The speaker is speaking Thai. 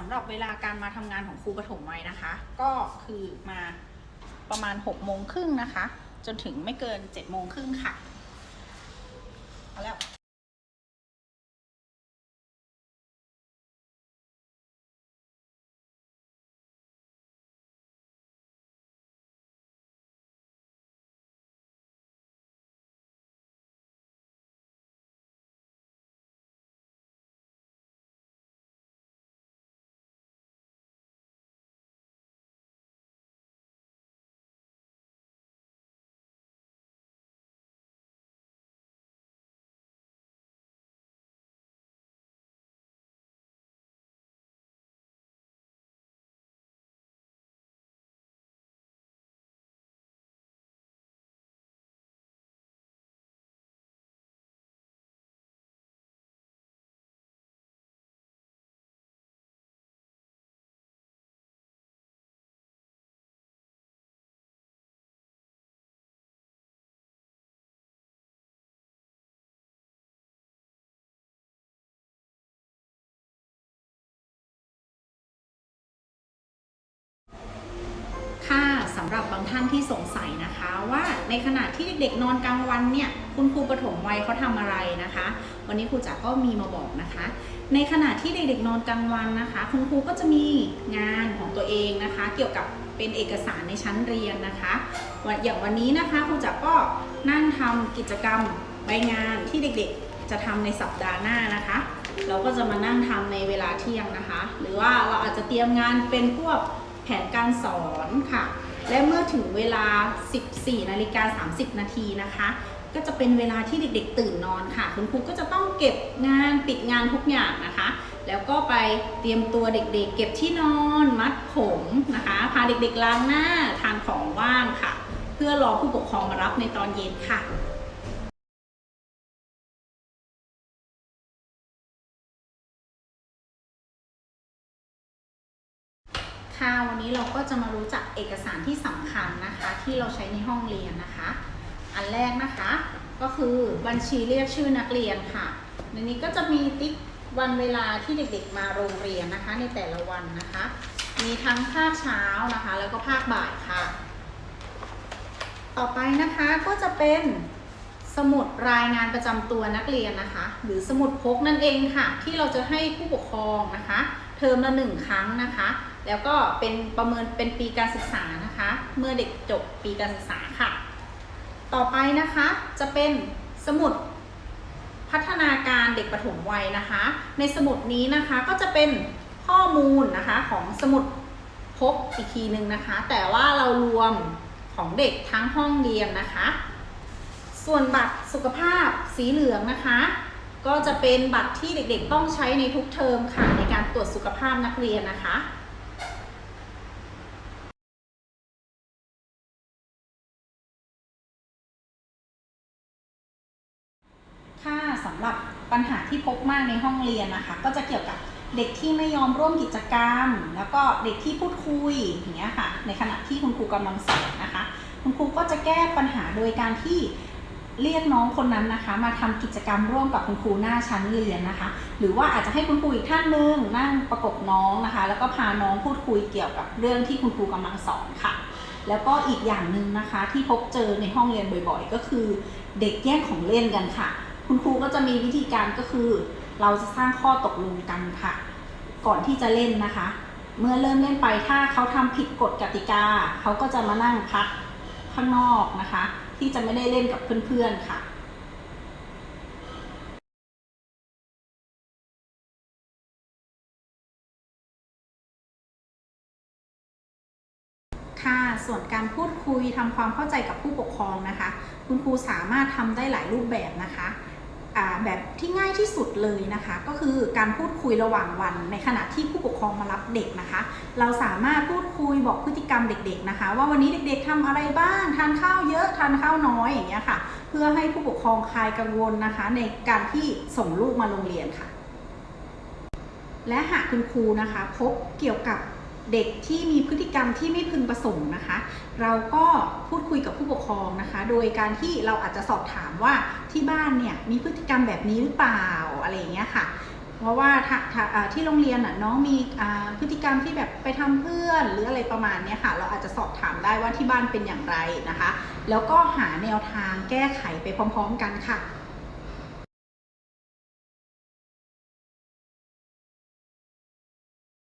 สำหรับเวลาการมาทำงานของครูปฐมวัยนะคะ ก็คือมาประมาณ6โมงครึ่งนะคะ จนถึงไม่เกิน7โมงครึ่งค่ะ เอาแล้ว สำหรับบางท่านที่สงสัยนะคะว่าในขณะที่เด็กๆนอนกลางวันเนี่ยคุณครูปฐมวัยเขาทำอะไรนะคะ วันนี้ครูจ๋าก็มีมาบอกนะคะ ในขณะที่เด็กๆนอนกลางวันนะคะ คุณครูก็จะมีงานของตัวเองนะคะ เกี่ยวกับเป็นเอกสารในชั้นเรียนนะคะวันอย่างวันนี้นะคะครูจ๋าก็นั่งทำกิจกรรมใบงานที่เด็กๆจะทำในสัปดาห์หน้านะคะ เราก็จะมานั่งทำในเวลาเที่ยงนะคะ หรือว่าเราอาจจะเตรียมงานเป็นพวกแผนการสอนค่ะ และเมื่อถึงเวลา 14นาฬิกา30 นาทีนะคะ ก็จะเป็นเวลาที่เด็กๆ ตื่นนอนค่ะ คุณครูก็จะต้องเก็บงานปิดงานทุกอย่างนะคะ แล้วก็ไปเตรียมตัวเด็กๆ เก็บที่นอนมัดผมนะคะ พาเด็กๆล้างหน้าทานของว่างค่ะ เพื่อรอผู้ปกครองมารับในตอนเย็นค่ะ ค่ะวันนี้เราก็จะมารู้จักเอกสารที่สำคัญนะคะ ที่เราใช้ในห้องเรียนนะคะ อันแรกนะคะ ก็คือบัญชีเรียกชื่อนักเรียนค่ะ ในนี้ก็จะมีติ๊กวันเวลาที่เด็กๆมาโรงเรียนนะคะ ในแต่ละวันนะคะ มีทั้งภาคเช้านะคะ แล้วก็ภาคบ่ายค่ะ ต่อไปนะคะก็จะเป็นสมุดรายงานประจำตัวนักเรียนนะคะ หรือสมุดพกนั่นเองค่ะ ที่เราจะให้ผู้ปกครองนะคะ เทอมละหนึ่งครั้งนะคะ แล้วก็เป็นประเมินเป็นปีการศึกษานะคะ เมื่อเด็กจบปีการศึกษาค่ะ ต่อไปนะคะจะเป็นสมุดพัฒนาการเด็กปฐมวัยนะคะ ในสมุดนี้นะคะก็จะเป็นข้อมูลนะคะของสมุดพกอีกทีหนึ่งนะคะ แต่ว่าเรารวมของเด็กทั้งห้องเรียนนะคะ ส่วนบัตรสุขภาพสีเหลืองนะคะ ก็จะเป็นบัตรที่เด็กๆต้องใช้ในทุกเทอมค่ะในการตรวจสุขภาพนักเรียนนะคะ สำหรับปัญหาที่พบมากในห้องเรียนนะคะ ก็จะเกี่ยวกับเด็กที่ไม่ยอมร่วมกิจกรรม แล้วก็เด็กที่พูดคุยอย่างเงี้ยค่ะ ในขณะที่คุณครูกำลังสอนนะคะ คุณครูก็จะแก้ปัญหาโดยการที่เรียกน้องคนนั้นนะคะ มาทำกิจกรรมร่วมกับคุณครูหน้าชั้นเรียนนะคะ หรือว่าอาจจะให้คุณครูอีกท่านหนึ่งนั่งประกบน้องนะคะ แล้วก็พาน้องพูดคุยเกี่ยวกับเรื่องที่คุณครูกำลังสอนค่ะ แล้วก็อีกอย่างหนึ่งนะคะที่พบเจอในห้องเรียนบ่อย ๆ ก็คือ เด็กแย่งของเล่นกันค่ะ คุณครูก็จะมีวิธีการก็คือ เราจะสร้างข้อตกลงกันค่ะ ก่อนที่จะเล่นนะคะ เมื่อเริ่มเล่นไปถ้าเขาทำผิดกฎกติกา เขาก็จะมานั่งพักข้างนอกนะคะ ที่จะไม่ได้เล่นกับเพื่อนๆค่ะค่ะส่วนการพูดคุยทำความเข้าใจกับผู้ปกครองนะคะ คุณครูสามารถทำได้หลายรูปแบบนะคะ แบบที่ง่ายที่สุดเลยนะคะ ก็คือการพูดคุยระหว่างวัน ในขณะที่ผู้ปกครองมารับเด็กนะคะ เราสามารถพูดคุยบอกพฤติกรรมเด็ก ๆนะคะ ว่าวันนี้เด็กๆทำอะไรบ้างทานข้าวเยอะทานข้าวน้อยอย่างเงี้ยค่ะ เพื่อให้ผู้ปกครองคลายกังวลนะคะ ในการที่ส่งลูกมาโรงเรียนค่ะ และหากคุณครูนะคะ พบเกี่ยวกับ เด็กที่มีพฤติกรรมที่ไม่พึงประสงค์นะคะ เราก็พูดคุยกับผู้ปกครองนะคะ โดยการที่เราอาจจะสอบถามว่าที่บ้านเนี่ยมีพฤติกรรมแบบนี้หรือเปล่าอะไรอย่างเงี้ยค่ะ เพราะว่าว่าที่โรงเรียนน้องมีพฤติกรรมที่แบบไปทำเพื่อนหรืออะไรประมาณนี้ค่ะ เราอาจจะสอบถามได้ว่าที่บ้านเป็นอย่างไรนะคะ แล้วก็หาแนวทางแก้ไขไปพร้อม ๆ กันค่ะ